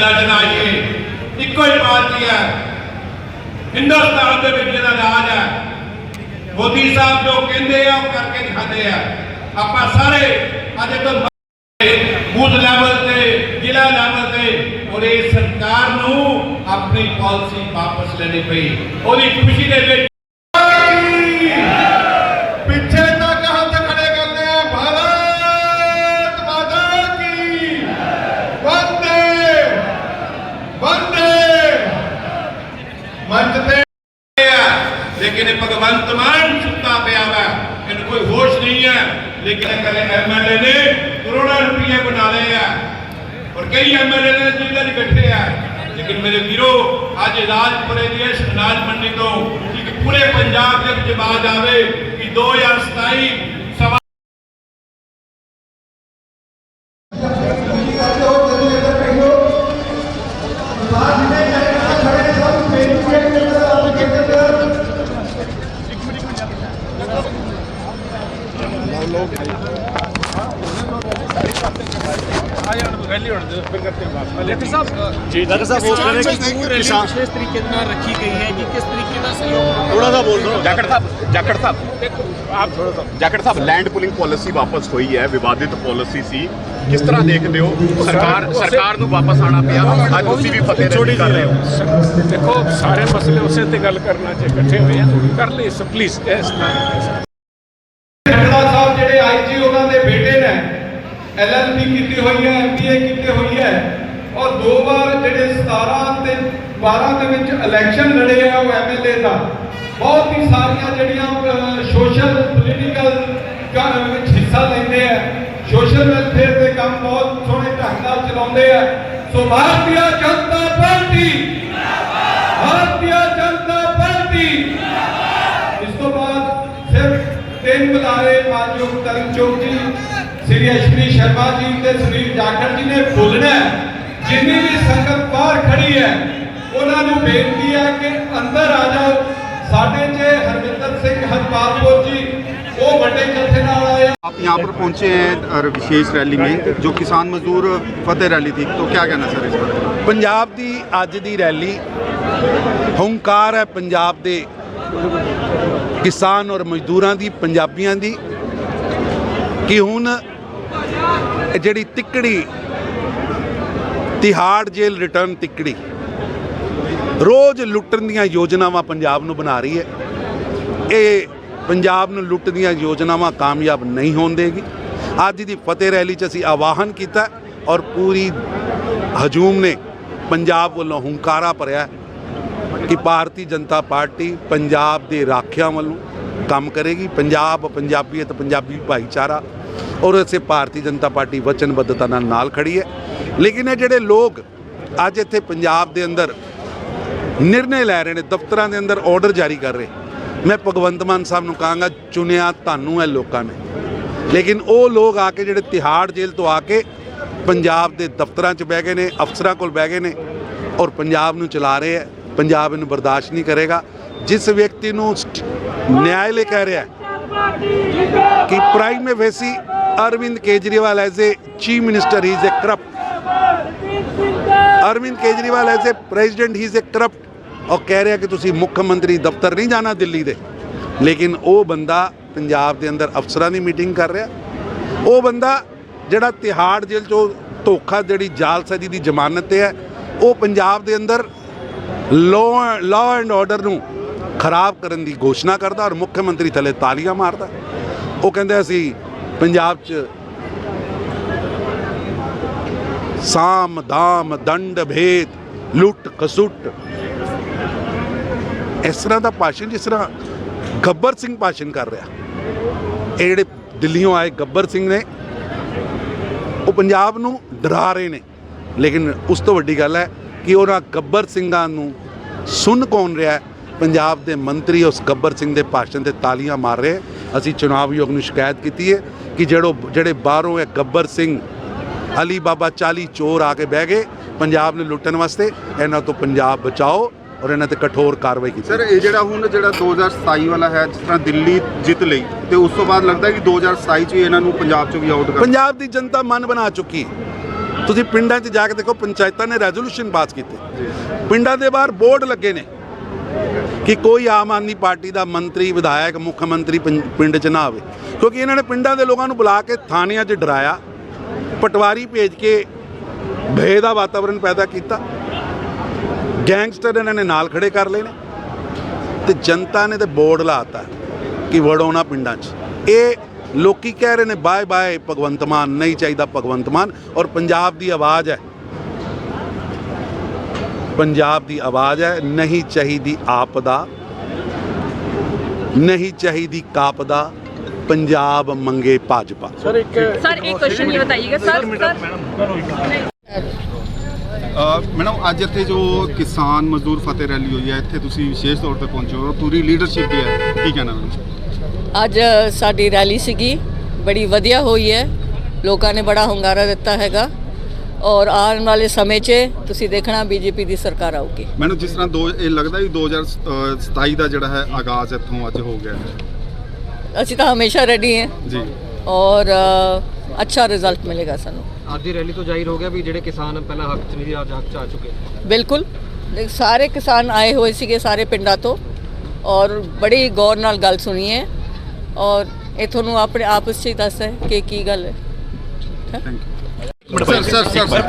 ਗੱਲਾਂ 'ਚ ਇੱਕੋ ਹੀ ਪਾਰਟੀ ਹੈ। ਹਿੰਦੁਸਤਾਨ ਦੇ ਵਿੱਚ ਜਿਹੜਾ ਰਾਜ ਹੈ, ਮੋਦੀ ਸਾਹਿਬ ਜੋ ਕਹਿੰਦੇ ਆ, ਉਹ ਕਰਕੇ ਦਿਖਾਉਂਦੇ ਆ। ਆਪਾਂ ਸਾਰੇ ਅਜੇ ਤੋਂ ਬੂਥ ਲੈਵਲ ਤੇ, ਜ਼ਿਲ੍ਹਾ ਲੈਵਲ ਤੇ ਔਰ ਇਹ ਸਰਕਾਰ ਨੂੰ ਆਪਣੀ ਪਾਲਿਸੀ ਵਾਪਸ ਲੈਣੀ ਪਈ। ਉਹਦੀ ਖੁਸ਼ੀ ਦੇ ਵਿੱਚ ਪਿੱਛੇ ਤੱਕ ਹੱਥ ਖੜੇ ਕਰਦੇ ਆ ਭਾਰਤ ਮਾਤਾ ਕੀ ਵੰਦੇ ਵੰਦੇ ਮੰਚ ਤੇ ਹੈ ਲੇਕਿਨ ਇਹ ਭਗਵੰਤ ਮਾਨ ਸੁੱਤਾ ਪਿਆ ਵਾ ਇਹਨੂੰ ਕੋਈ ਹੋਸ਼ ਨਹੀਂ ਹੈ ਲੇਕਿਨ ਕਦੇ ਐਮਐਲਏ ਨੇ ਕਰੋੜਾਂ ਰੁਪਏ ਬਣਾ ਲਏ ਆ ਔਰ ਕਈ ਐਮਐਲਏ ਨੇ ਜੇਲ੍ਹਾਂ 'ਚ ਬੈਠੇ ਆ, ਲੇਕਿਨ ਮੇਰੇ ਵੀਰੋ, ਅੱਜ ਰਾਜਪੁਰੇ ਦੀ ਇਸ ਅਨਾਜ ਮੰਡੀ ਤੋਂ ਇੱਕ ਪੂਰੇ ਪੰਜਾਬ ਦੇ ਵਿੱਚ ਆਵਾਜ਼ ਆਵੇ ਕਿ 2027 ਜੀ ਡਾਕਟਰ ਸਾਹਿਬ ਕਹ ਰਹੇ ਕਿ ਕਿਸਾਨ ਵਿਸ਼ੇਸ਼ ਤਰੀਕੇ ਨਾਲ ਰੱਖੀ ਗਈ ਹੈ ਕਿ ਕਿਸ ਤਰੀਕੇ ਦਾ ਸਹਿਯੋਗ ਥੋੜਾ ਸਾ ਬੋਲ ਦੋ ਜਾਖੜ ਸਾਹਿਬ ਜਾਖੜ ਸਾਹਿਬ। ਆਪ Jakhar sahib land pooling policy ਵਾਪਸ ਹੋਈ ਹੈ ਵਿਵਾਦਿਤ ਪਾਲਿਸੀ ਸੀ। ਕਿਸ ਤਰ੍ਹਾਂ ਦੇਖਦੇ ਹੋ? ਸਰਕਾਰ ਸਰਕਾਰ ਨੂੰ ਵਾਪਸ ਆਣਾ ਪਿਆ। ਅੱਜ ਤੁਸੀਂ ਵੀ ਫਤਿਹ ਰੈਲੀ ਕਰ ਰਹੇ ਹੋ। ਦੇਖੋ ਸਾਰੇ ਮਸਲੇ ਉਸੇ ਤੇ ਗੱਲ ਕਰਨਾ ਜੇ ਇਕੱਠੇ ਹੋਏ ਆ ਕਰ ਲਈ ਸੋ ਪਲੀਜ਼ ਇਸ ਤਰ੍ਹਾਂ ਸਾਹਿਬ ਜਿਹੜੇ ਆਈਜੀ ਉਹਨਾਂ ਦੇ ਬੇਟੇ ਨੇ। ਐਲਐਲਬੀ ਕੀਤੀ ਹੋਈ ਹੈ ਐਮਬੀਏ ਕੀਤੀ ਹੋਈ ਹੈ। ਔਰ ਦੋ ਵਾਰ ਜਿਹੜੇ 17 ਤੇ 12 ਦੇ ਵਿੱਚ ਇਲੈਕਸ਼ਨ ਲੜੇ ਆ ਉਹ ਐਮਐਲਏ ਦਾ। ਬਹੁਤ ਹੀ ਸਾਰੀਆਂ ਜਿਹੜੀਆਂ ਸੋਸ਼ਲ ਪੋਲੀਟੀਕਲ ਵਿੱਚ ਹਿੱਸਾ ਲੈਂਦੇ ਆ। ਸੋਸ਼ਲ ਵੈਲਫੇਅਰ ਦੇ ਕੰਮ ਬਹੁਤ ਸੋਹਣੇ ਢੰਗ ਨਾਲ ਚਲਾਉਂਦੇ ਆ। So Bharatiya Janata party, Bharatiya Janata party. ਇਸ ਤੋਂ ਬਾਅਦ ਸਿਰਫ ਤਿੰਨ ਬੁਲਾਰੇ, ਮਾਨਯੋਗ ਤਰਨਚੋਕ ਜੀ, ਸ੍ਰੀ ਅਸ਼ਵਨੀ ਸ਼ਰਮਾ ਜੀ ਤੇ ਸ੍ਰੀ ਜਾਖੜ ਜੀ ਨੇ ਬੋਲਣਾ ਜਿੰਨੀ ਵੀ ਸੰਗਤ ਬਾਹਰ ਖੜੀ ਹੈ ਉਹਨਾਂ ਨੂੰ ਬੇਨਤੀ ਹੈ ਕਿ ਅੰਦਰ ਆ ਜਾਓ ਸਾਡੇ 'ਚ ਹਰਵਿੰਦਰ ਸਿੰਘ ਹਰਪਾਲਪੁਰ ਜੀ ਉਹ ਵੱਡੇ ਜਥੇ ਨਾਲ ਆਏ ਆ। आप यहाँ पर पहुँचे हैं और विशेष रैली में जो किसान मजदूर फतेह रैली थी तो क्या कहना सर इस पर ਪੰਜਾਬ ਦੀ ਅੱਜ ਦੀ ਰੈਲੀ ਹੰਕਾਰ ਹੈ ਪੰਜਾਬ ਦੇ ਕਿਸਾਨ ਔਰ ਮਜ਼ਦੂਰਾਂ ਦੀ ਪੰਜਾਬੀਆਂ ਦੀ ਕਿ ਹੁਣ ਇਹ ਜਿਹੜੀ ਤਿੱਕੜੀ ਤਿਹਾੜ ਜੇਲ੍ਹ ਰਿਟਰਨ ਤਿੱਕੜੀ। ਰੋਜ਼ ਲੁੱਟਣ ਦੀਆਂ ਯੋਜਨਾਵਾਂ ਪੰਜਾਬ ਨੂੰ ਬਣਾ ਰਹੀ ਹੈ। ਇਹ ਪੰਜਾਬ ਨੂੰ ਲੁੱਟ ਦੀਆਂ ਯੋਜਨਾਵਾਂ ਕਾਮਯਾਬ ਨਹੀਂ ਹੋਣ ਦੇਗੀ। ਅੱਜ ਦੀ ਫਤਿਹ ਰੈਲੀ 'ਚ ਅਸੀਂ ਆਵਾਹਨ ਕੀਤਾ ਔਰ ਪੂਰੀ ਹਜੂਮ ਨੇ ਪੰਜਾਬ ਵੱਲੋਂ ਹੁੰਕਾਰਾ ਭਰਿਆ ਕਿ ਭਾਰਤੀ ਜਨਤਾ ਪਾਰਟੀ ਪੰਜਾਬ ਦੇ ਰਾਖਿਆਂ ਵੱਲੋਂ ਕੰਮ ਕਰੇਗੀ। ਪੰਜਾਬ ਪੰਜਾਬੀਅਤ, ਪੰਜਾਬੀ ਭਾਈਚਾਰਾ ਔਰ ਇਸੇ ਭਾਰਤੀ ਜਨਤਾ ਪਾਰਟੀ ਵਚਨਬੱਧਤਾ ਨਾਲ ਨਾਲ ਖੜੀ ਹੈ ਲੇਕਿਨ ਇਹ ਜਿਹੜੇ ਲੋਕ ਅੱਜ ਇੱਥੇ ਪੰਜਾਬ ਦੇ ਅੰਦਰ ਨਿਰਣੇ ਲੈ ਰਹੇ ਨੇ ਦਫ਼ਤਰਾਂ ਦੇ ਅੰਦਰ ਆਰਡਰ ਜਾਰੀ ਕਰ ਰਹੇ ਮੈਂ ਭਗਵੰਤ ਮਾਨ ਸਾਹਿਬ ਨੂੰ ਕਹਾਂਗਾ ਚੁਣਿਆ ਤੁਹਾਨੂੰ ਹੈ ਲੋਕਾਂ ਨੇ ਲੇਕਿਨ ਉਹ ਲੋਕ ਆ ਕੇ ਜਿਹੜੇ ਤਿਹਾੜ ਜੇਲ੍ਹ ਤੋਂ ਆ ਕੇ ਪੰਜਾਬ ਦੇ ਦਫ਼ਤਰਾਂ 'ਚ ਬਹਿ ਗਏ ਨੇ ਅਫਸਰਾਂ ਕੋਲ ਬਹਿ ਗਏ ਨੇ ਔਰ ਪੰਜਾਬ ਨੂੰ ਚਲਾ ਰਹੇ ਹੈ ਪੰਜਾਬ ਇਹਨੂੰ ਬਰਦਾਸ਼ਤ ਨਹੀਂ ਕਰੇਗਾ ਜਿਸ ਵਿਅਕਤੀ ਨੂੰ ਸਟ- ਨਿਆਇਲੇ ਕਹਿ ਰਿਹਾ ਹੈ ਕਿ prima facie Arvind Kejriwal as a chief minister he is a corrupt Arvind Kejriwal as a president he is a corrupt ਔਰ ਕਹਿ ਰਿਹਾ ਕਿ ਤੁਸੀਂ ਮੁੱਖ ਮੰਤਰੀ ਦਫ਼ਤਰ ਨਹੀਂ ਜਾਣਾ ਦਿੱਲੀ ਦੇ ਲੇਕਿਨ ਉਹ ਬੰਦਾ ਪੰਜਾਬ ਦੇ ਅੰਦਰ ਅਫਸਰਾਂ ਦੀ ਮੀਟਿੰਗ ਕਰ ਰਿਹਾ ਉਹ ਬੰਦਾ ਜਿਹੜਾ ਤਿਹਾੜ ਜੇਲ੍ਹ ਚੋਂ ਧੋਖਾ ਜਿਹੜੀ ਜਾਲਸਾਜ਼ੀ ਦੀ ਜ਼ਮਾਨਤ ਤੇ ਹੈ ਉਹ ਪੰਜਾਬ ਦੇ ਅੰਦਰ ਲਾਅ ਲਾਅ ਐਂਡ ਆਰਡਰ ਨੂੰ ਖਰਾਬ ਕਰਨ ਦੀ ਘੋਸ਼ਣਾ ਕਰਦਾ ਔਰ ਮੁੱਖ ਮੰਤਰੀ ਥੱਲੇ ਤਾਲੀਆਂ ਮਾਰਦਾ। ਉਹ ਕਹਿੰਦੇ ਅਸੀਂ ਪੰਜਾਬ 'ਚ ਸਾਮ, ਦਾਮ, ਦੰਡ, ਭੇਦ, ਲੁੱਟ, ਕਸੁੱਟ। ਇਸ ਤਰ੍ਹਾਂ ਦਾ ਭਾਸ਼ਣ ਜਿਸ ਤਰ੍ਹਾਂ ਗੱਬਰ ਸਿੰਘ ਭਾਸ਼ਣ ਕਰ ਰਿਹਾ। ਇਹ ਜਿਹੜੇ ਦਿੱਲੀੋਂ ਆਏ ਗੱਬਰ ਸਿੰਘ ਨੇ, ਉਹ ਪੰਜਾਬ ਨੂੰ ਡਰਾ ਰਹੇ ਨੇ। ਲੇਕਿਨ ਉਸ ਤੋਂ ਵੱਡੀ ਗੱਲ ਹੈ ਕਿ ਉਹਨਾਂ ਗੱਬਰ ਸਿੰਘਾਂ ਨੂੰ ਸੁਣ ਕੌਣ ਰਿਹਾ ਪੰਜਾਬ ਦੇ ਮੰਤਰੀ ਉਸ ਗੱਬਰ ਸਿੰਘ ਦੇ ਭਾਸ਼ਣ ਤੇ ਤਾਲੀਆਂ ਮਾਰ ਰਹੇ। ਅਸੀਂ ਚੁਣਾਵ ਆਯੋਗ ਨੂੰ ਸ਼ਿਕਾਇਤ ਕੀਤੀ ਹੈ ਕਿ ਜਿਹੜੋ ਜਿਹੜੇ ਬਾਹਰੋਂ ਇਹ ਗੱਬਰ ਸਿੰਘ ਅਲੀ ਬਾਬਾ 40 ਚੋਰ ਆ ਕੇ ਬਹਿ ਗਏ ਪੰਜਾਬ ਨੂੰ ਲੁੱਟਣ ਵਾਸਤੇ ਇਹਨਾਂ ਤੋਂ ਪੰਜਾਬ ਬਚਾਓ ਔਰ ਇਹਨਾਂ ਤੇ ਕਠੋਰ ਕਾਰਵਾਈ ਕੀਤੀ ਸਰ ਇਹ ਜਿਹੜਾ ਹੁਣ ਜਿਹੜਾ 2027 ਵਾਲਾ ਹੈ ਜਿਸ ਤਰ੍ਹਾਂ ਦਿੱਲੀ ਜਿੱਤ ਲਈ ਤੇ ਉਸ ਤੋਂ ਬਾਅਦ ਲੱਗਦਾ ਕਿ 2027 ਚ ਇਹਨਾਂ ਨੂੰ ਪੰਜਾਬ ਚੋਂ ਵੀ ਆਊਟ ਕਰ ਪੰਜਾਬ ਦੀ ਜਨਤਾ ਮਨ ਬਣਾ ਚੁੱਕੀ। ਤੁਸੀਂ ਪਿੰਡਾਂ 'ਚ ਜਾ ਕੇ ਦੇਖੋ ਪੰਚਾਇਤਾਂ ਨੇ ਰੈਜ਼ੋਲੂਸ਼ਨ ਪਾਸ ਕੀਤੇ ਪਿੰਡਾਂ ਦੇ ਬਾਹਰ ਬੋਰਡ ਲੱਗੇ ਨੇ ਕਿ ਕੋਈ ਆਮ ਆਦਮੀ ਪਾਰਟੀ ਦਾ ਮੰਤਰੀ, ਵਿਧਾਇਕ, ਮੁੱਖ ਮੰਤਰੀ ਪਿੰ- ਪਿੰਡ 'ਚ ਨਾ ਆਵੇ। ਕਿਉਂਕਿ ਇਹਨਾਂ ਨੇ ਪਿੰਡਾਂ ਦੇ ਲੋਕਾਂ ਨੂੰ ਬੁਲਾ ਕੇ ਥਾਣਿਆਂ 'ਚ ਡਰਾਇਆ, ਪਟਵਾਰੀ ਭੇਜ ਕੇ ਭੇ ਦਾ ਵਾਤਾਵਰਣ ਪੈਦਾ ਕੀਤਾ। ਗੈਂਗਸਟਰ ਇਹਨਾਂ ਨੇ ਨਾਲ ਖੜੇ ਕਰ ਲਏ ਨੇ। ਤੇ ਜਨਤਾ ਨੇ ਤੇ ਬੋਰਡ ਲਾਤਾ ਕਿ ਵੜੋਨਾ ਪਿੰਡਾਂ 'ਚ। ਇਹ ਲੋਕੀ ਕਹਿ ਰਹੇ ਨੇ ਬਾਏ ਬਾਏ ਭਗਵੰਤ ਮਾਨ, ਨਹੀਂ ਚਾਹੀਦਾ ਭਗਵੰਤ ਮਾਨ। ਔਰ ਪੰਜਾਬ ਦੀ ਆਵਾਜ਼ ਹੈ ਪੰਜਾਬ ਦੀ ਆਵਾਜ਼ ਹੈ ਨਹੀਂ ਚਾਹੀਦੀ ਆਪਦਾ ਨਹੀਂ ਚਾਹੀਦੀ ਕਾਪਦਾ ਪੰਜਾਬ ਮੰਗੇ ਭਾਜਪਾ। ਸਰ ਇੱਕ ਸਰ ਇੱਕ ਕੁਐਸਚਨ ਇਹ ਬਤਾਈਏਗਾ ਸਰ ਮੈਡਮ ਅੱਜ ਇੱਥੇ ਜੋ ਕਿਸਾਨ ਮਜ਼ਦੂਰ ਫਤਿਹ ਰੈਲੀ ਹੋਈ ਹੈ ਇੱਥੇ ਤੁਸੀਂ ਵਿਸ਼ੇਸ਼ ਤੌਰ ਤੇ ਪਹੁੰਚੇ ਹੋ ਪੂਰੀ ਲੀਡਰਸ਼ਿਪ ਵੀ ਹੈ। ਕੀ ਕਹਿਣਾ ਮੈਡਮ ਅੱਜ ਸਾਡੀ ਰੈਲੀ ਸੀਗੀ ਬੜੀ ਵਧੀਆ ਹੋਈ ਹੈ। ਲੋਕਾਂ ਨੇ ਬੜਾ ਹੰਗਾਰਾ ਦਿੱਤਾ ਹੈਗਾ। ਔਰ ਆਉਣ ਵਾਲੇ ਸਮੇਂ 'ਚ ਤੁਸੀਂ ਦੇਖਣਾ ਬੀਜੇਪੀ ਦੀ ਸਰਕਾਰ ਆਊਗੀ। ਮੈਨੂੰ ਜਿਸ ਤਰ੍ਹਾਂ ਦੋ ਇਹ ਲੱਗਦਾ ਵੀ 2027 ਦਾ ਜਿਹੜਾ ਹੈ ਆਗਾਜ਼ ਇੱਥੋਂ ਅੱਜ ਹੋ ਗਿਆ ਹੈ। ਅਸੀਂ ਤਾਂ ਹਮੇਸ਼ਾ ਰੈਡੀ ਹਾਂ। ਜੀ। ਔਰ ਅੱਛਾ ਰਿਜ਼ਲਟ ਮਿਲੇਗਾ ਸਾਨੂੰ। ਅੱਜ ਦੀ ਰੈਲੀ ਤੋਂ ਜ਼ਾਹਿਰ ਹੋ ਗਿਆ ਵੀ ਜਿਹੜੇ ਕਿਸਾਨ ਪਹਿਲਾਂ ਹੱਕ 'ਚ ਨਹੀਂ ਸੀ ਅੱਜ ਹੱਕ 'ਚ ਆ ਚੁੱਕੇ ਬਿਲਕੁਲ। ਦੇਖ, ਸਾਰੇ ਕਿਸਾਨ ਆਏ ਹੋਏ ਸੀਗੇ ਸਾਰੇ ਪਿੰਡਾਂ ਤੋਂ। ਔਰ ਬੜੀ ਗੌਰ ਨਾਲ ਗੱਲ ਸੁਣੀ ਹੈ। ਔਰ ਇਹ ਤੁਹਾਨੂੰ ਆਪਣੇ ਆਪਸ 'ਚ ਹੀ ਦੱਸ ਹੈ ਕਿ ਕੀ ਗੱਲ ਹੈ। Sir sir sir sir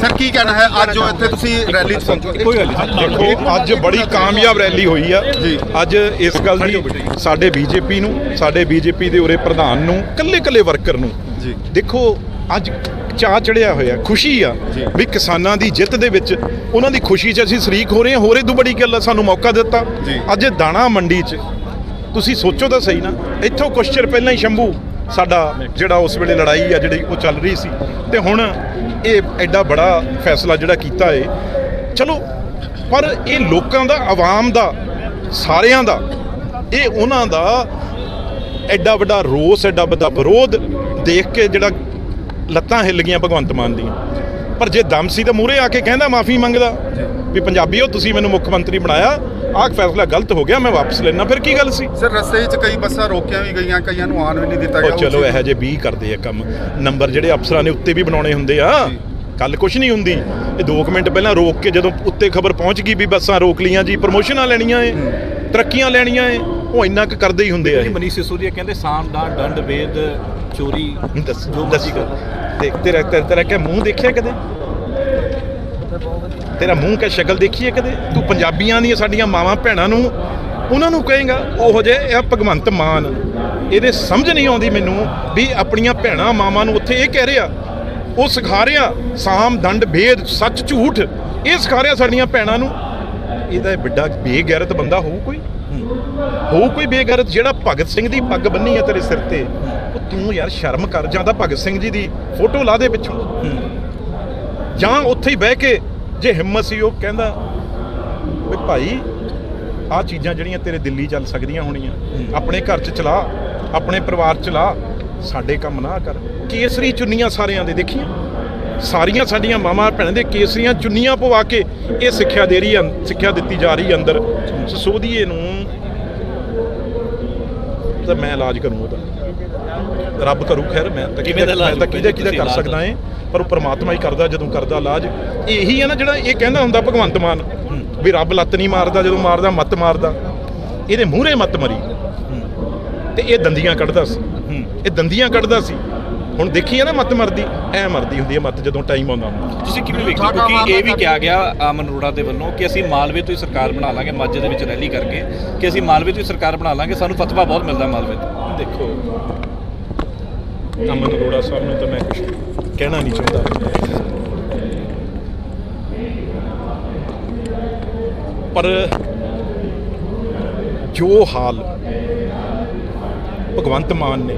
sir ਕੀ ਕਹਿਣਾ ਹੈ? ਅੱਜ ਜੋ ਇੱਥੇ ਤੁਸੀਂ ਰੈਲੀ 'ਚ ਪਹੁੰਚੇ। ਕੋਈ ਗੱਲ ਨਹੀਂ ਦੇਖੋ ਅੱਜ ਬੜੀ ਕਾਮਯਾਬ ਰੈਲੀ ਹੋਈ ਆ। ਜੀ। ਅੱਜ ਇਸ ਗੱਲ ਦੀ ਸਾਡੇ ਬੀਜੇਪੀ ਨੂੰ ਸਾਡੇ ਬੀਜੇਪੀ ਦੇ ਉਰੇ ਪ੍ਰਧਾਨ ਨੂੰ ਕੱਲੇ ਕੱਲੇ ਵਰਕਰ ਨੂੰ। ਜੀ। ਦੇਖੋ ਅੱਜ ਚਾਹ ਚੜਿਆ ਹੋਇਆ ਖੁਸ਼ੀ ਆ। ਵੀ ਕਿਸਾਨਾਂ ਦੀ ਜਿੱਤ ਦੇ ਵਿੱਚ ਉਹਨਾਂ ਦੀ ਖੁਸ਼ੀ 'ਚ ਅਸੀਂ ਸ਼ਰੀਕ ਹੋ ਰਹੇ ਹਾਂ। ਹੋਰ ਇਹ ਤੋਂ ਬੜੀ ਗੱਲ ਸਾਨੂੰ ਮੌਕਾ ਦਿੱਤਾ। ਅੱਜ ਦਾਣਾ ਮੰਡੀ 'ਚ ਤੁਸੀਂ ਸੋਚੋ ਤਾਂ ਸਹੀ ਨਾ ਇੱਥੋਂ ਕੁਛ ਚਿਰ ਪਹਿਲਾਂ ਹੀ ਸ਼ੰਭੂ ਸਾਡਾ ਜਿਹੜਾ ਉਸ ਵੇਲੇ ਲੜਾਈ ਆ ਜਿਹੜੀ ਉਹ ਚੱਲ ਰਹੀ ਸੀ। ਤੇ ਹੁਣ ਇਹ ਐਡਾ ਬੜਾ ਫੈਸਲਾ ਜਿਹੜਾ ਕੀਤਾ ਏ। ਚਲੋ, ਪਰ ਇਹ ਲੋਕਾਂ ਦਾ, ਆਵਾਮ ਦਾ, ਸਾਰਿਆਂ ਦਾ, ਇਹ ਉਹਨਾਂ ਦਾ ਐਡਾ ਵੱਡਾ ਰੋਸ, ਐਡਾ ਵੱਡਾ ਵਿਰੋਧ ਦੇਖ ਕੇ ਜਿਹੜਾ ਲੱਤਾਂ ਹਿੱਲ ਗਈਆਂ ਭਗਵੰਤ ਮਾਨ ਦੀਆਂ। ਪਰ ਜੇ ਦਮ ਸੀ ਤਾਂ ਮੂਰੇ ਆ ਕੇ ਕਹਿੰਦਾ, ਮਾਫੀ ਮੰਗਦਾ ਵੀ ਪੰਜਾਬੀਓ, ਤੁਸੀਂ ਮੈਨੂੰ ਮੁੱਖ ਮੰਤਰੀ ਬਣਾਇਆ ਆਹ ਫੈਸਲਾ ਗਲਤ ਹੋ ਗਿਆ ਮੈਂ ਵਾਪਸ ਲੈਣਾ ਫਿਰ ਕੀ ਗੱਲ ਸੀ? ਸਰ ਰਸਤੇ 'ਚ ਕਈ ਬੱਸਾਂ ਰੋਕੀਆਂ ਵੀ ਗਈਆਂ ਕਈਆਂ ਨੂੰ ਆਉਣ ਵੀ ਨਹੀਂ ਦਿੱਤਾ ਗਿਆ ਉਹ ਚਲੋ ਇਹੋ ਜਿਹੇ 20 ਕਰਦੇ ਆ ਕੰਮ। ਨੰਬਰ ਜਿਹੜੇ ਅਫਸਰਾਂ ਨੇ ਉੱਤੇ ਵੀ ਬਣਾਉਣੇ ਹੁੰਦੇ ਆ ਕੱਲ ਕੁਛ ਨਹੀਂ ਹੁੰਦੀ। ਇਹ 2 ਮਿੰਟ ਪਹਿਲਾਂ ਰੋਕ ਕੇ ਜਦੋਂ ਉੱਤੇ ਖਬਰ ਪਹੁੰਚ ਗਈ ਵੀ ਬੱਸਾਂ ਰੋਕ ਲੀਆਂ ਜੀ ਪ੍ਰਮੋਸ਼ਨਾਂ ਲੈਣੀਆਂ ਏ ਤਰੱਕੀਆਂ ਲੈਣੀਆਂ ਏ ਉਹ ਇੰਨਾ ਕੁ ਕਰਦੇ ਹੀ ਹੁੰਦੇ ਆ ਮਨੀਸ਼ ਸਿਸੋਦੀਆ ਕਹਿੰਦੇ ਸਾਮ ਦਾ ਦੰਡ ਵੇਦ ਚੋਰੀ ਦੱਸ ਦੱਸੀ। ਗੱਲ ਦੇਖ ਤੇਰਾ ਤੇਰਾ ਤੇਰਾ ਕਿ ਮੂੰਹ ਦੇਖਿਆ ਕਦੇ? ਤੇਰਾ ਮੂੰਹ ਕਿ ਸ਼ਕਲ ਦੇਖੀਏ ਕਦੇ? ਤੂੰ ਪੰਜਾਬੀਆਂ ਦੀਆਂ ਸਾਡੀਆਂ ਮਾਵਾਂ ਭੈਣਾਂ ਨੂੰ ਉਹਨਾਂ ਨੂੰ ਕਹੇਗਾ, ਉਹੋ ਜੇ ਇਹ ਭਗਵੰਤ ਮਾਨ। ਇਹਦੇ ਸਮਝ ਨਹੀਂ ਆਉਂਦੀ ਮੈਨੂੰ ਵੀ ਆਪਣੀਆਂ ਭੈਣਾਂ ਮਾਵਾਂ ਨੂੰ ਉੱਥੇ ਇਹ ਕਹਿ ਰਿਹਾ, ਉਹ ਸਿਖਾ ਰਿਹਾ, ਸਾਮ, ਦੰਡ, ਭੇਦ, ਸੱਚ, ਝੂਠ। ਇਹ ਸਿਖਾ ਰਿਹਾ ਸਾਡੀਆਂ ਭੈਣਾਂ ਨੂੰ। ਇਹਦਾ ਇਹ ਵੱਡਾ ਬੇਗੈਰਤ ਬੰਦਾ ਹੋਊ ਕੋਈ? ਹੋਊ ਕੋਈ ਬੇਗੈਰਤ ਜਿਹੜਾ ਭਗਤ ਸਿੰਘ ਦੀ ਪੱਗ ਬੰਨੀ ਹੈ ਤੇਰੇ ਸਿਰ ਤੇ? ਉਹ ਤੂੰ ਯਾਰ ਸ਼ਰਮ ਕਰ, ਜਾਂ ਤਾਂ ਭਗਤ ਸਿੰਘ ਜੀ ਦੀ ਫੋਟੋ ਲਾ ਦੇ ਪਿੱਛੋਂ। ਜਾਂ ਉੱਥੇ ਹੀ ਬਹਿ ਕੇ ਜੇ ਹਿੰਮਤ ਸੀ ਉਹ ਕਹਿੰਦਾ ਵੀ ਭਾਈ ਆਹ ਚੀਜ਼ਾਂ ਜਿਹੜੀਆਂ ਤੇਰੇ ਦਿੱਲੀ ਚੱਲ ਸਕਦੀਆਂ ਹੋਣੀਆਂ। ਆਪਣੇ ਘਰ 'ਚ ਚਲਾ ਆਪਣੇ ਪਰਿਵਾਰ 'ਚ ਲਾ ਸਾਡੇ ਕੰਮ ਨਾ ਕਰ। ਕੇਸਰੀ ਚੁੰਨੀਆਂ ਸਾਰਿਆਂ ਦੇ ਦੇਖੀਆਂ। ਸਾਰੀਆਂ ਸਾਡੀਆਂ ਮਾਵਾਂ ਭੈਣਾਂ ਦੇ ਕੇਸਰੀਆਂ ਚੁੰਨੀਆਂ ਪਵਾ ਕੇ ਇਹ ਸਿੱਖਿਆ ਦੇ ਰਹੀ ਹੈ ਸਿੱਖਿਆ ਦਿੱਤੀ ਜਾ ਰਹੀ ਹੈ। ਅੰਦਰ ਸਸੋਦੀਏ ਨੂੰ ਤਾਂ ਮੈਂ ਇਲਾਜ ਕਰੂੰ ਉਹਦਾ। ਰੱਬ ਕਰੂ ਖੈਰ ਮੈਂ ਤਾਂ ਕਿਹਦਾ ਕਿਹਦਾ ਕਰ ਸਕਦਾ ਏ। ਪਰ ਉਹ ਪ੍ਰਮਾਤਮਾ ਹੀ ਕਰਦਾ ਜਦੋਂ ਕਰਦਾ ਇਲਾਜ ਇਹੀ ਹੈ ਨਾ ਜਿਹੜਾ ਇਹ ਕਹਿੰਦਾ ਹੁੰਦਾ ਭਗਵੰਤ ਮਾਨ ਵੀ ਰੱਬ ਲੱਤ ਨਹੀਂ ਮਾਰਦਾ ਜਦੋਂ ਮਾਰਦਾ ਮੱਤ ਮਾਰਦਾ। ਇਹਦੇ ਮੂਹਰੇ ਮੱਤ ਮਰੀ। ਤੇ ਇਹ ਦੰਦੀਆਂ ਕੱਢਦਾ ਸੀ। ਇਹ ਦੰਦੀਆਂ ਕੱਢਦਾ ਸੀ। ਹੁਣ ਦੇਖੀ ਹੈ ਨਾ ਮੱਤ ਮਰਦੀ ਐ ਮਰਦੀ ਹੁੰਦੀ ਹੈ ਮੱਤ ਜਦੋਂ ਟਾਈਮ ਆਉਂਦਾ ਹੁੰਦਾ। ਤੁਸੀਂ ਕਿਵੇਂ ਵੇਖਦੇ ਹੋ ਕਿਉਂਕਿ ਇਹ ਵੀ ਕਿਹਾ ਗਿਆ ਆਮਨ ਅਰੋੜਾ ਦੇ ਵੱਲੋਂ ਕਿ ਅਸੀਂ ਮਾਲਵੇ ਤੋਂ ਹੀ ਸਰਕਾਰ ਬਣਾ ਲਾਂਗੇ ਮਾਝੇ ਦੇ ਵਿੱਚ ਰੈਲੀ ਕਰਕੇ ਕਿ ਅਸੀਂ ਮਾਲਵੇ ਤੋਂ ਹੀ ਸਰਕਾਰ ਬਣਾ ਲਾਂਗੇ ਸਾਨੂੰ ਫਤਵਾ ਬਹੁਤ ਮਿਲਦਾ ਮਾਲਵੇ ਤੋਂ। ਦੇਖੋ ਅਮਨ ਅਰੋੜਾ ਸਾਹਿਬ ਨੂੰ ਤਾਂ ਮੈਂ ਕੁਝ ਕਹਿਣਾ ਨਹੀਂ ਚਾਹੁੰਦਾ। ਪਰ ਜੋ ਹਾਲ ਭਗਵੰਤ ਮਾਨ ਨੇ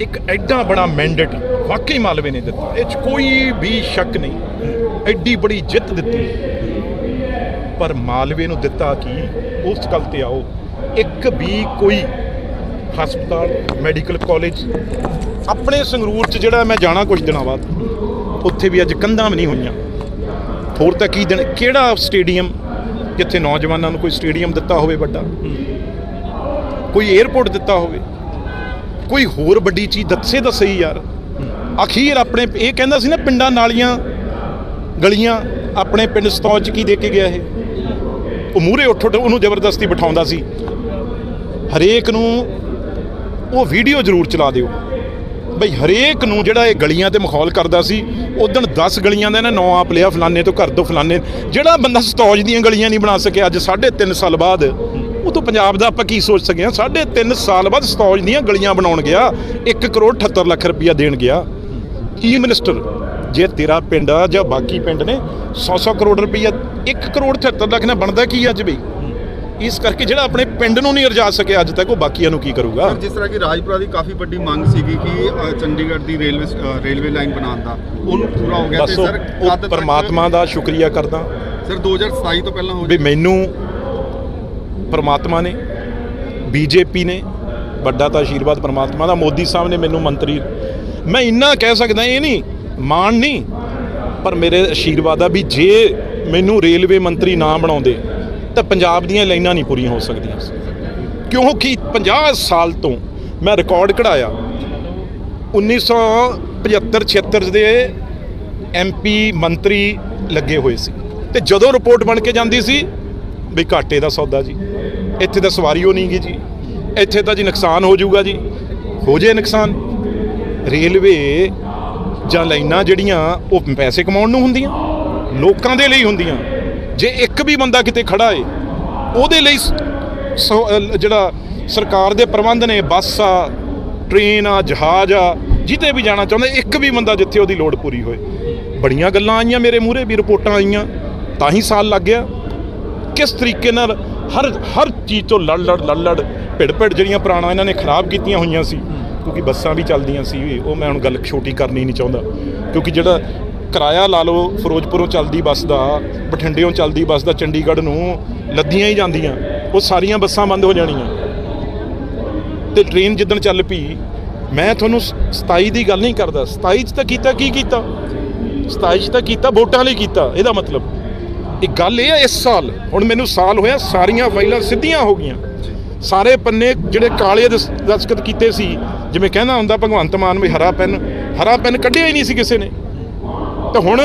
ਇੱਕ ਐਡਾ ਬੜਾ ਮੈਂਡੇਟ ਵਾਕਈ ਮਾਲਵੇ ਨੇ ਦਿੱਤਾ। ਇਹ 'ਚ ਕੋਈ ਵੀ ਸ਼ੱਕ ਨਹੀਂ। ਐਡੀ ਬੜੀ ਜਿੱਤ ਦਿੱਤੀ। ਪਰ ਮਾਲਵੇ ਨੂੰ ਦਿੱਤਾ ਕੀ? ਉਸ ਗੱਲ ਤੇ ਆਓ। ਇੱਕ ਵੀ ਕੋਈ ਹਸਪਤਾਲ, ਮੈਡੀਕਲ ਕਾਲਜ ਆਪਣੇ ਸੰਗਰੂਰ ਚ ਜਿਹੜਾ ਮੈਂ ਜਾਣਾ ਕੁਝ ਦਿਨਾਂ ਬਾਅਦ, ਉੱਥੇ ਵੀ ਅੱਜ ਕੰਧਾਂ ਵੀ ਨਹੀਂ ਹੋਈਆਂ। ਹੋਰ ਤਾਂ ਕੀ ਦਿਨ, ਕਿਹੜਾ ਸਟੇਡੀਅਮ ਜਿੱਥੇ ਨੌਜਵਾਨਾਂ ਨੂੰ ਕੋਈ ਸਟੇਡੀਅਮ ਦਿੱਤਾ ਹੋਵੇ ਵੱਡਾ? ਕੋਈ 에어ਪੋਰਟ ਦਿੱਤਾ ਹੋਵੇ? ਕੋਈ ਹੋਰ ਵੱਡੀ ਚੀਜ਼ ਦੱਸੇ ਦੱਸੇ ਹੀ ਯਾਰ। ਅਖੀਰ ਆਪਣੇ, ਇਹ ਕਹਿੰਦਾ ਸੀ ਨਾ ਪਿੰਡਾਂ ਨਾਲੀਆਂ, ਗਲੀਆਂ ਆਪਣੇ ਪਿੰਡ ਸਤੌਜ 'ਚ ਕੀ ਦੇ ਕੇ ਗਿਆ ਇਹ? ਉਹ ਮੂਹਰੇ ਉੱਠ ਉੱਠ ਉਹਨੂੰ ਜ਼ਬਰਦਸਤੀ ਬਿਠਾਉਂਦਾ ਸੀ। ਹਰੇਕ ਨੂੰ ਉਹ ਵੀਡੀਓ ਜ਼ਰੂਰ ਚਲਾ ਦਿਓ। ਬਈ, ਹਰੇਕ ਨੂੰ ਜਿਹੜਾ ਇਹ ਗਲੀਆਂ ਤੇ ਮਖੌਲ ਕਰਦਾ ਸੀ ਉਦੋਂ 10 ਗਲੀਆਂ ਦਾ ਇਹਨੇ ਨਾਂ ਆਪ ਲਿਆ ਫਲਾਣੇ ਤੋਂ, ਘਰ ਤੋਂ ਫਲਾਣੇ। ਜਿਹੜਾ ਬੰਦਾ ਸਤੌਜ ਦੀਆਂ ਗਲੀਆਂ ਨਹੀਂ ਬਣਾ ਸਕਿਆ, ਅੱਜ 3.5 ਸਾਲ ਬਾਅਦ, ਉਹ ਤੋਂ ਪੰਜਾਬ ਦਾ ਆਪਾਂ ਕੀ ਸੋਚ ਸਕੇ ਹਾਂ? 3.5 ਸਾਲ ਬਾਅਦ ਸਤੌਜ ਦੀਆਂ ਗਲੀਆਂ ਬਣਾਉਣ ਗਿਆ 1 ਕਰੋੜ 78 ਲੱਖ ਰੁਪਇਆ ਦੇਣ ਗਿਆ। ਕੀ ਮਿਨਿਸਟਰ, ਜੇ ਤੇਰਾ ਪਿੰਡ ਆ ਜਾਂ ਬਾਕੀ ਪਿੰਡ ਨੇ 100-100 ਕਰੋੜ ਰੁਪਈਆ 1 ਕਰੋੜ 78 ਲੱਖ ਨਾਲ ਬਣਦਾ ਕੀ ਅੱਜ ਬਈ? ਇਸ ਕਰਕੇ ਜਿਹੜਾ ਆਪਣੇ ਪਿੰਡ ਨੂੰ ਨਹੀਂ ਰਜਾ ਸਕਿਆ ਅੱਜ ਤੱਕ ਉਹ ਬਾਕੀਆਂ ਨੂੰ ਕੀ ਕਰੂਗਾ? ਸਰ ਜਿਸ ਤਰ੍ਹਾਂ ਕਿ ਰਾਜਪੁਰਾ ਦੀ ਕਾਫੀ ਵੱਡੀ ਮੰਗ ਸੀਗੀ ਕਿ ਚੰਡੀਗੜ੍ਹ ਦੀ ਰੇਲਵੇ ਰੇਲਵੇ ਲਾਈਨ ਬਣਾਉਣ ਦਾ। ਉਹਨੂੰ ਪੂਰਾ ਹੋ ਗਿਆ ਉਹ- ਕਦ ਉਹ ਪਰਮਾਤਮਾ ਦਾ ਸ਼ੁਕਰੀਆ ਕਰਦਾ। ਸਰ 2027 ਤੋਂ ਪਹਿਲਾਂ ਹੋ ਵੀ ਮੈਨੂੰ ਪਰਮਾਤਮਾ ਨੇ ਬੀਜੇਪੀ ਨੇ ਵੱਡਾ ਤਾਂ ਆਸ਼ੀਰਵਾਦ ਪਰਮਾਤਮਾ ਦਾ ਮੋਦੀ ਸਾਹਿਬ ਨੇ ਮੈਨੂੰ ਮੰਤਰੀ। ਮੈਂ ਇੰਨਾ ਕਹਿ ਸਕਦਾ ਇਹ ਨਹੀਂ ਮਾਣ ਨਹੀਂ ਪਰ ਮੇਰੇ ਆਸ਼ੀਰਵਾਦ ਆ ਵੀ ਜੇ ਮੈਨੂੰ ਰੇਲਵੇ ਮੰਤਰੀ ਨਾ ਬਣਾਉਂਦੇ ਤਾਂ ਪੰਜਾਬ ਦੀਆਂ ਲਾਈਨਾਂ ਨਹੀਂ ਪੂਰੀਆਂ ਹੋ ਸਕਦੀਆਂ। ਕਿਉਂਕਿ 50 ਸਾਲ ਤੋਂ ਮੈਂ ਰਿਕਾਰਡ ਕਢਾਇਆ। 1975 76 ਦੇ ਐਮਪੀ ਮੰਤਰੀ ਲੱਗੇ ਹੋਏ ਸੀ। ਤੇ ਜਦੋਂ ਰਿਪੋਰਟ ਬਣ ਕੇ ਜਾਂਦੀ ਸੀ, ਵੀ ਘਾਟੇ ਦਾ ਸੌਦਾ ਜੀ, ਇੱਥੇ ਤਾਂ ਸਵਾਰੀ ਹੋ ਨਹੀਂਗੀ ਜੀ, ਇੱਥੇ ਤਾਂ ਜੀ ਨੁਕਸਾਨ ਹੋ ਜਾਊਗਾ ਜੀ, ਹੋ ਜੇ ਨੁਕਸਾਨ। ਰੇਲਵੇ ਜਾਂ ਲਾਈਨਾਂ ਜਿਹੜੀਆਂ, ਉਹ ਪੈਸੇ ਕਮਾਉਣ ਨੂੰ ਹੁੰਦੀਆਂ, ਲੋਕਾਂ ਦੇ ਲਈ ਹੁੰਦੀਆਂ। ਜੇ ਇੱਕ ਵੀ ਬੰਦਾ ਕਿਤੇ ਖੜਾ ਏ, ਉਹਦੇ ਲਈ ਸੋ- ਜਿਹੜਾ ਸਰਕਾਰ ਦੇ ਪ੍ਰਬੰਧ ਨੇ, ਬੱਸ ਆ, ਟ੍ਰੇਨ ਆ, ਜਹਾਜ਼ ਆ, ਜਿੱਤੇ ਵੀ ਜਾਣਾ ਚਾਹੁੰਦਾ, ਇੱਕ ਵੀ ਬੰਦਾ ਜਿੱਥੇ ਉਹਦੀ ਲੋੜ ਪੂਰੀ ਹੋਏ। ਬੜੀਆਂ ਗੱਲਾਂ ਆਈਆਂ ਮੇਰੇ ਮੂਹਰੇ ਵੀ ਰਿਪੋਰਟਾਂ ਆਈਆਂ, ਤਾਂ ਹੀ ਸਾਲ ਲੱਗ ਗਿਆ। ਕਿਸ ਤਰੀਕੇ ਨਾਲ ਹਰ ਹਰ ਚੀਜ਼ ਤੋਂ ਲੜ ਲੜ ਲੜ ਲੜ ਭਿੜ ਭਿੜ ਜਿਹੜੀਆਂ ਪੁਰਾਣਾ ਇਹਨਾਂ ਨੇ ਖਰਾਬ ਕੀਤੀਆਂ ਹੋਈਆਂ ਸੀ, ਕਿਉਂਕਿ ਬੱਸਾਂ ਵੀ ਚੱਲਦੀਆਂ ਸੀ, ਉਹ ਮੈਂ ਹੁਣ ਗੱਲ ਛੋਟੀ ਕਰਨੀ ਨਹੀਂ ਚਾਹੁੰਦਾ। ਕਿਉਂਕਿ ਜਿਹੜਾ ਕਿਰਾਇਆ ਲਾ ਲਓ ਫਿਰੋਜ਼ਪੁਰੋਂ ਚੱਲਦੀ ਬੱਸ ਦਾ ਬਠਿੰਡਿਓਂ ਚੱਲਦੀ ਬੱਸ ਦਾ, ਚੰਡੀਗੜ੍ਹ ਨੂੰ ਲੱਦੀਆਂ ਹੀ ਜਾਂਦੀਆਂ। ਉਹ ਸਾਰੀਆਂ ਬੱਸਾਂ ਬੰਦ ਹੋ ਜਾਣੀਆਂ। ਤੇ ਟ੍ਰੇਨ ਜਿੱਦਣ ਚੱਲ ਪਈ, ਮੈਂ ਤੁਹਾਨੂੰ ਸ- 27 ਦੀ ਗੱਲ ਨਹੀਂ ਕਰਦਾ। 27 ਚ ਤਾਂ ਕੀਤਾ ਕੀ ਕੀਤਾ? 27 ਚ ਤਾਂ ਕੀਤਾ, ਵੋਟਾਂ ਲਈ ਕੀਤਾ। ਇਹਦਾ ਮਤਲਬ। ਇਹ ਗੱਲ ਇਹ ਹੈ ਇਸ ਸਾਲ। ਹੁਣ ਮੈਨੂੰ ਸਾਲ ਹੋਇਆ, ਸਾਰੀਆਂ ਫਾਈਲਾਂ ਸਿੱਧੀਆਂ ਹੋ ਗਈਆਂ। ਸਾਰੇ ਪੰਨੇ ਜਿਹੜੇ ਕਾਲੇ ਦਸ- ਦਸਤਖਤ ਕੀਤੇ ਸੀ, ਜਿਵੇਂ ਕਹਿੰਦਾ ਹੁੰਦਾ ਭਗਵੰਤ ਮਾਨ ਵੀ ਹਰਾ ਪੈਨ ਹਰਾ ਪੈਨ ਕੱਢਿਆ ਹੀ ਨਹੀਂ ਸੀ ਕਿਸੇ ਨੇ। ਤਾਂ ਹੁਣ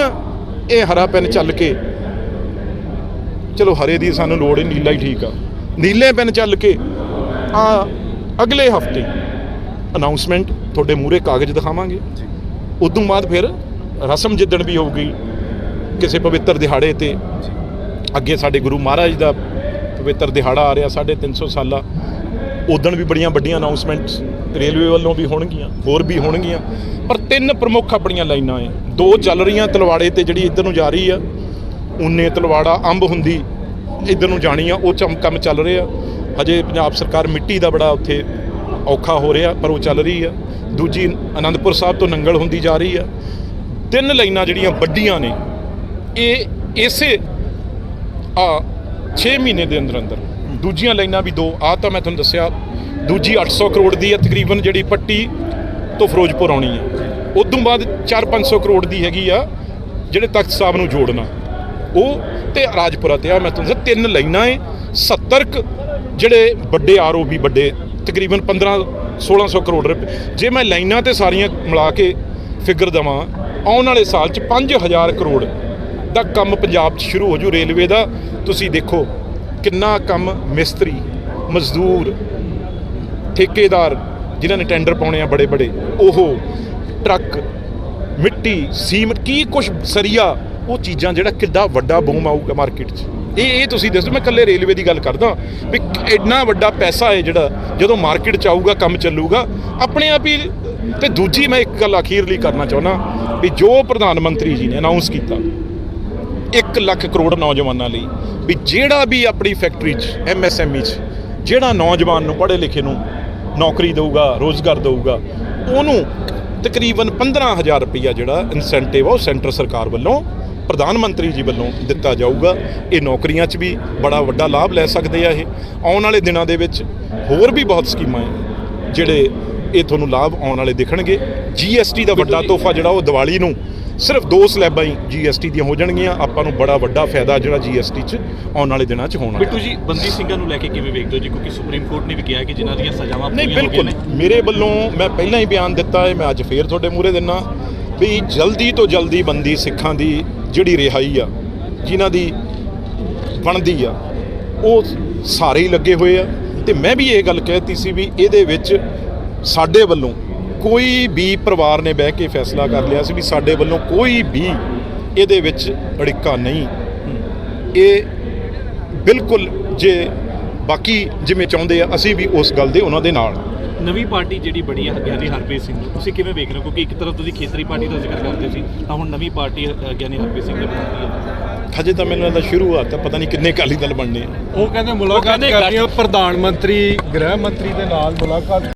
ਇਹ ਹਰਾ ਪੈਨ ਚੱਲ ਕੇ ਚਲੋ ਹਰੇ ਦੀ ਸਾਨੂੰ ਲੋੜ ਹੀ ਨੀਲਾ ਹੀ ਠੀਕ ਆ। ਨੀਲੇ ਪੈਨ ਚੱਲ ਕੇ ਆ ਅਗਲੇ ਹਫ਼ਤੇ ਅਨਾਉਂਸਮੈਂਟ ਤੁਹਾਡੇ ਮੂਹਰੇ ਕਾਗਜ਼ ਦਿਖਾਵਾਂਗੇ। ਉਦੋਂ ਬਾਅਦ ਫਿਰ ਰਸਮ ਜਿੱਦਣ ਵੀ ਹੋਊਗੀ, ਕਿਸੇ ਪਵਿੱਤਰ ਦਿਹਾੜੇ ਤੇ ਅੱਗੇ ਸਾਡੇ ਗੁਰੂ ਮਹਾਰਾਜ ਦਾ ਪਵਿੱਤਰ ਦਿਹਾੜਾ ਆ ਰਿਹਾ 350 ਸਾਲਾ। ਉਦਣ ਵੀ ਬੜੀਆਂ ਵੱਡੀਆਂ ਅਨਾਉਂਸਮੈਂਟਸ ਰੇਲਵੇ ਵੱਲੋਂ ਵੀ ਹੋਣਗੀਆਂ, ਹੋਰ ਵੀ ਹੋਣਗੀਆਂ। ਪਰ ਤਿੰਨ ਪ੍ਰਮੁੱਖ ਆਪਣੀਆਂ ਲਾਈਨਾਂ ਐ। ਦੋ ਚੱਲ ਰਹੀਆਂ ਤਲਵਾੜੇ ਤੇ ਜਿਹੜੀ ਇੱਧਰ ਨੂੰ ਜਾ ਰਹੀ ਆ, ਉਨੇ ਤਲਵਾੜਾ ਅੰਬ ਹੁੰਦੀ ਇੱਧਰ ਨੂੰ ਜਾਣੀ ਆ, ਉਹ ਚਮ ਕੰਮ ਚੱਲ ਰਿਹਾ। ਹਜੇ ਪੰਜਾਬ ਸਰਕਾਰ ਮਿੱਟੀ ਦਾ ਬੜਾ ਉੱਥੇ ਔਖਾ ਹੋ ਰਿਹਾ, ਪਰ ਉਹ ਚੱਲ ਰਹੀ ਆ। ਦੂਜੀ ਆਨੰਦਪੁਰ ਸਾਹਿਬ ਤੋਂ ਨੰਗਲ ਹੁੰਦੀ ਜਾ ਰਹੀ ਆ। ਤਿੰਨ ਲਾਈਨਾਂ ਜਿਹੜੀਆਂ ਵੱਡੀਆਂ ਨੇ, ਇਹ ਇਸੇ ਆ 6 ਮਹੀਨੇ ਦੇ ਅੰਦਰ ਅੰਦਰ ਦੂਜੀਆਂ ਲਾਈਨਾਂ ਵੀ ਦੋ ਆ ਤਾਂ ਮੈਂ ਤੁਹਾਨੂੰ ਦੱਸਿਆ ਦੂਜੀ 800 ਕਰੋੜ ਦੀ ਹੈ, ਤਕਰੀਬਨ ਜਿਹੜੀ ਪੱਟੀ ਤੋਂ ਫਿਰੋਜ਼ਪੁਰ ਆਉਣੀ ਹੈ। ਉਦੋਂ ਬਾਅਦ 4-500 ਕਰੋੜ ਦੀ ਹੈਗੀ ਆ ਜਿਹੜੇ ਤਖਤ ਸਾਹਿਬ ਨੂੰ ਜੋੜਨਾ। ਉਹ ਤੇ ਰਾਜਪੁਰਾ ਤੇ ਆ, ਮੈਂ ਤੁਹਾਨੂੰ ਤਿੰਨ ਲਾਈਨਾਂ ਏ 70 ਕੁ ਜਿਹੜੇ ਵੱਡੇ ਆਰਓਬੀ ਵੱਡੇ ਤਕਰੀਬਨ 15 1600 ਕਰੋੜ ਰੁਪਏ। ਜੇ ਮੈਂ ਲਾਈਨਾਂ ਤੇ ਸਾਰੀਆਂ ਮਿਲਾ ਕੇ ਫਿਗਰ ਦਵਾਂ, ਆਉਣ ਵਾਲੇ ਸਾਲ ਚ 5000 ਕਰੋੜ ਦਾ ਕੰਮ ਪੰਜਾਬ 'ਚ ਸ਼ੁਰੂ ਹੋ ਜੂ ਰੇਲਵੇ ਦਾ। ਤੁਸੀਂ ਦੇਖੋ ਕਿੰਨਾ ਕੰਮ ਮਿਸਤਰੀ, ਮਜ਼ਦੂਰ ਠੇਕੇਦਾਰ ਜਿਨ੍ਹਾਂ ਨੇ ਟੈਂਡਰ ਪਾਉਣੇ ਆ ਬੜੇ ਬੜੇ, ਉਹ ਟਰੱਕ, ਮਿੱਟੀ, ਸੀਮਟ, ਕੀ ਕੁਝ ਸਰੀਆ, ਉਹ ਚੀਜ਼ਾਂ ਜਿਹੜਾ ਕਿੱਡਾ ਵੱਡਾ ਬੂਮ ਆਊਗਾ ਮਾਰਕੀਟ 'ਚ। ਇਹ ਇਹ ਤੁਸੀਂ ਦੱਸੋ, ਮੈਂ ਇਕੱਲੇ ਰੇਲਵੇ ਦੀ ਗੱਲ ਕਰਦਾ ਵੀ ਇੰਨਾ ਵੱਡਾ ਪੈਸਾ ਹੈ ਜਿਹੜਾ ਜਦੋਂ ਮਾਰਕੀਟ 'ਚ ਆਊਗਾ, ਕੰਮ ਚੱਲੂਗਾ, ਆਪਣੇ ਆਪ ਹੀ, ਤੇ ਦੂਜੀ ਮੈਂ ਇੱਕ ਗੱਲ ਅਖੀਰਲੀ ਕਰਨਾ ਚਾਹੁੰਦਾ ਵੀ ਜੋ ਪ੍ਰਧਾਨ ਮੰਤਰੀ ਜੀ ਨੇ ਅਨਾਉਂਸ ਕੀਤਾ 1 ਲੱਖ ਕਰੋੜ ਨੌਜਵਾਨਾਂ ਲਈ, ਵੀ ਜਿਹੜਾ ਵੀ ਆਪਣੀ ਫੈਕਟਰੀ 'ਚ ਐਮਐਸਐਮਈ 'ਚ, ਜਿਹੜਾ ਨੌਜਵਾਨ ਨੂੰ ਪੜ੍ਹੇ ਲਿਖੇ ਨੂੰ ਨੌਕਰੀ ਦੇਊਗਾ, ਰੋਜ਼ਗਾਰ ਦੇਊਗਾ, ਉਹਨੂੰ ਤਕਰੀਬਨ 15000 ਰੁਪਈਆ ਜਿਹੜਾ ਇਨਸੈਂਟਿਵ ਆ ਉਹ ਸੈਂਟਰ ਸਰਕਾਰ ਵੱਲੋਂ, ਪ੍ਰਧਾਨ ਮੰਤਰੀ ਜੀ ਵੱਲੋਂ ਦਿੱਤਾ ਜਾਊਗਾ। ਇਹ ਨੌਕਰੀਆਂ 'ਚ ਵੀ ਬੜਾ ਵੱਡਾ ਲਾਭ ਲੈ ਸਕਦੇ ਆ ਇਹ। ਆਉਣ ਵਾਲੇ ਦਿਨਾਂ ਦੇ ਵਿੱਚ ਹੋਰ ਵੀ ਬਹੁਤ ਸਕੀਮਾਂ ਹੈ, ਜਿਹੜੇ ਇਹ ਤੁਹਾਨੂੰ ਲਾਭ ਆਉਣ ਵਾਲੇ ਦਿਖਣਗੇ। ਜੀਐਸਟੀ ਦਾ ਵੱਡਾ ਤੋਹਫਾ ਜਿਹੜਾ ਉਹ ਦੀਵਾਲੀ ਨੂੰ ਸਿਰਫ ਦੋ ਸਲੈਬਾਂ ਹੀ ਜੀਐਸਟੀ ਦੀਆਂ ਹੋ ਜਾਣਗੀਆਂ। ਆਪਾਂ ਨੂੰ ਬੜਾ ਵੱਡਾ ਫਾਇਦਾ ਜਿਹੜਾ ਜੀਐਸਟੀ 'ਚ ਆਉਣ ਵਾਲੇ ਦਿਨਾਂ 'ਚ ਹੋਣਾ। ਬਿੱਟੂ ਜੀ ਬੰਦੀ ਸਿੰਘਾਂ ਨੂੰ ਲੈ ਕੇ ਕਿਵੇਂ ਵੇਖਦੇ ਹੋ ਜੀ? ਕਿਉਂਕਿ ਸੁਪਰੀਮ ਕੋਰਟ ਨੇ ਵੀ ਕਿਹਾ ਕਿ ਜਿਨ੍ਹਾਂ ਦੀਆਂ ਸਜ਼ਾਵਾਂ ਨਹੀਂ ਬਿਲਕੁਲ। ਮੇਰੇ ਵੱਲੋਂ ਮੈਂ ਪਹਿਲਾਂ ਹੀ ਬਿਆਨ ਦਿੱਤਾ ਹੈ ਮੈਂ ਅੱਜ ਫੇਰ ਤੁਹਾਡੇ ਮੂਹਰੇ ਦਿੰਨਾ ਵੀ ਜਲਦੀ ਤੋਂ ਜਲਦੀ ਬੰਦੀ ਸਿੱਖਾਂ ਦੀ ਜਿਹੜੀ ਰਿਹਾਈ ਆ ਜਿਨ੍ਹਾਂ ਦੀ ਬਣਦੀ ਆ ਉਹ ਸਾਰੇ ਹੀ ਲੱਗੇ ਹੋਏ ਆ। ਤੇ ਮੈਂ ਵੀ ਇਹ ਗੱਲ ਕਹਿਤੀ ਸੀ ਵੀ ਇਹਦੇ ਵਿੱਚ ਸਾਡੇ ਵੱਲੋਂ ਕੋਈ ਵੀ ਪਰਿਵਾਰ ਨੇ ਬਹਿ ਕੇ ਫੈਸਲਾ ਕਰ ਲਿਆ ਸੀ ਵੀ ਸਾਡੇ ਵੱਲੋਂ ਕੋਈ ਵੀ ਇਹਦੇ ਵਿੱਚ ਅੜਿੱਕਾ ਨਹੀਂ। ਇਹ ਬਿਲਕੁਲ ਜੇ ਬਾਕੀ ਜਿਵੇਂ ਚਾਹੁੰਦੇ ਆ ਅਸੀਂ ਵੀ ਉਸ ਗੱਲ ਦੇ ਉਹਨਾਂ ਦੇ ਨਾਲ। ਨਵੀਂ ਪਾਰਟੀ ਜਿਹੜੀ ਬੜੀ ਹੈ ਗਿਆਨੀ ਹਰਪ੍ਰੀਤ ਸਿੰਘ ਦੀ, ਤੁਸੀਂ ਕਿਵੇਂ ਵੇਖ ਰਹੇ ਹੋ? ਕਿਉਂਕਿ ਇੱਕ ਤਰਫ ਤੁਸੀਂ ਖੇਤਰੀ ਪਾਰਟੀ ਦਾ ਜ਼ਿਕਰ ਕਰਦੇ ਸੀ ਤਾਂ ਹੁਣ ਨਵੀਂ ਪਾਰਟੀ ਗਿਆਨੀ ਹਰਪ੍ਰੀਤ ਸਿੰਘ ਨੇ ਬਣਾਈ ਹੈ ਹਜੇ ਤਾਂ ਮੈਨੂੰ ਲੱਗਦਾ ਸ਼ੁਰੂਆਤ ਹੈ ਪਤਾ ਨਹੀਂ ਕਿੰਨੇ ਅਕਾਲੀ ਦਲ ਬਣਨੇ ਆ। ਉਹ ਕਹਿੰਦੇ ਮੁਲਾਕਾਤ ਕਰਨੀ ਆ ਪ੍ਰਧਾਨ ਮੰਤਰੀ ਗ੍ਰਹਿ ਮੰਤਰੀ ਦੇ ਨਾਲ ਮੁਲਾਕਾਤ